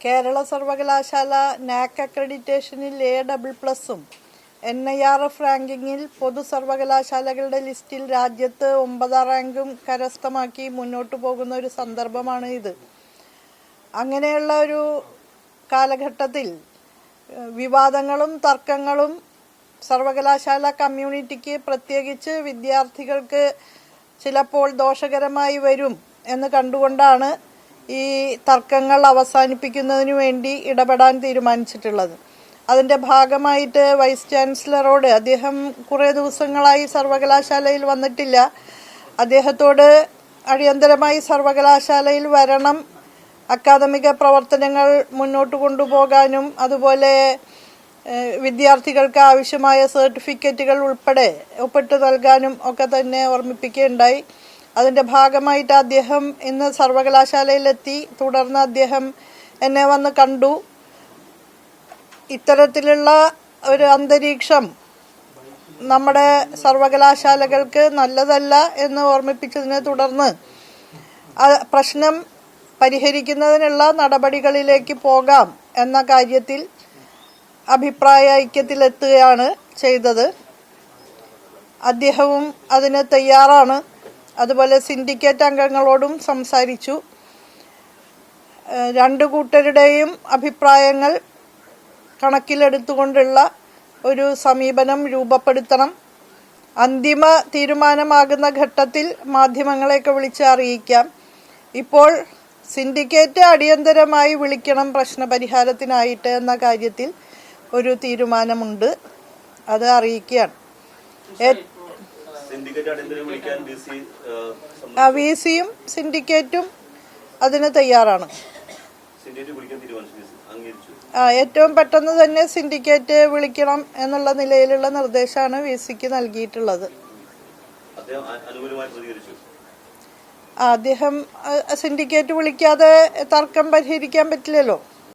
കേരള സർവകലാശാല നാക് അക്രഡിറ്റേഷനിൽ A double പ്ലസും എൻ ഐ ആർ എഫ് റാങ്കിങ്ങിൽ പൊതു സർവകലാശാലകളുടെ ലിസ്റ്റിൽ രാജ്യത്ത് ഒമ്പതാം റാങ്കും കരസ്ഥമാക്കി മുന്നോട്ട് പോകുന്ന ഒരു സന്ദർഭമാണ് ഇത്. അങ്ങനെയുള്ള ഒരു കാലഘട്ടത്തിൽ വിവാദങ്ങളും തർക്കങ്ങളും സർവകലാശാല കമ്മ്യൂണിറ്റിക്ക് പ്രത്യേകിച്ച് വിദ്യാർത്ഥികൾക്ക് ചിലപ്പോൾ ദോഷകരമായി വരും എന്ന് കണ്ടുകൊണ്ടാണ് ഈ തർക്കങ്ങൾ അവസാനിപ്പിക്കുന്നതിന് വേണ്ടി ഇടപെടാൻ തീരുമാനിച്ചിട്ടുള്ളത്. അതിന്റെ ഭാഗമായിട്ട് വൈസ് ചാൻസലറോട് അദ്ദേഹം കുറേ ദിവസങ്ങളായി സർവകലാശാലയിൽ വന്നിട്ടില്ല. അദ്ദേഹത്തോട് അടിയന്തരമായി സർവകലാശാലയിൽ വരണം അക്കാദമിക പ്രവർത്തനങ്ങൾ മുന്നോട്ട് കൊണ്ടുപോകാനും അതുപോലെ വിദ്യാർത്ഥികൾക്ക് ആവശ്യമായ സർട്ടിഫിക്കറ്റുകൾ ഉൾപ്പെടെ ഒപ്പിട്ട് നൽകാനും ഒക്കെ തന്നെ ഓർമ്മിപ്പിക്കുകയുണ്ടായി. അതിന്റെ ഭാഗമായിട്ട് അദ്ദേഹം ഇന്ന് സർവകലാശാലയിലെത്തി. തുടർന്ന് അദ്ദേഹം എന്നെ വന്ന് കണ്ടു. ഇത്തരത്തിലുള്ള ഒരു അന്തരീക്ഷം നമ്മുടെ സർവകലാശാലകൾക്ക് നല്ലതല്ല എന്ന് ഓർമ്മിപ്പിച്ചതിനെ തുടർന്ന് പ്രശ്നം പരിഹരിക്കുന്നതിനുള്ള നടപടികളിലേക്ക് പോകാം എന്ന കാര്യത്തിൽ അഭിപ്രായ ഐക്യത്തിലെത്തുകയാണ് ചെയ്തത്. അദ്ദേഹവും അതിന് തയ്യാറാണ്. അതുപോലെ സിൻഡിക്കേറ്റ് അംഗങ്ങളോടും സംസാരിച്ചു. രണ്ടു കൂട്ടരുടെയും അഭിപ്രായങ്ങൾ കണക്കിലെടുത്തുകൊണ്ടുള്ള ഒരു സമീപനം രൂപപ്പെടുത്തണം. അന്തിമ തീരുമാനമാകുന്ന ഘട്ടത്തിൽ മാധ്യമങ്ങളെയൊക്കെ വിളിച്ച് അറിയിക്കാം. ഇപ്പോൾ സിൻഡിക്കേറ്റ് അടിയന്തരമായി വിളിക്കണം പ്രശ്നപരിഹാരത്തിനായിട്ട് എന്ന കാര്യത്തിൽ ഒരു തീരുമാനമുണ്ട്. അത് അറിയിക്കുകയാണ്. വി സിയും സിൻഡിക്കേറ്റും അതിന് തയ്യാറാണ്. ഏറ്റവും പെട്ടെന്ന് തന്നെ സിൻഡിക്കേറ്റ് വിളിക്കണം എന്നുള്ള നിലയിലുള്ള നിർദ്ദേശമാണ് വി സിക്ക് നൽകിയിട്ടുള്ളത്. അദ്ദേഹം സിൻഡിക്കേറ്റ് വിളിക്കാതെ തർക്കം പരിഹരിക്കാൻ പറ്റില്ലല്ലോ.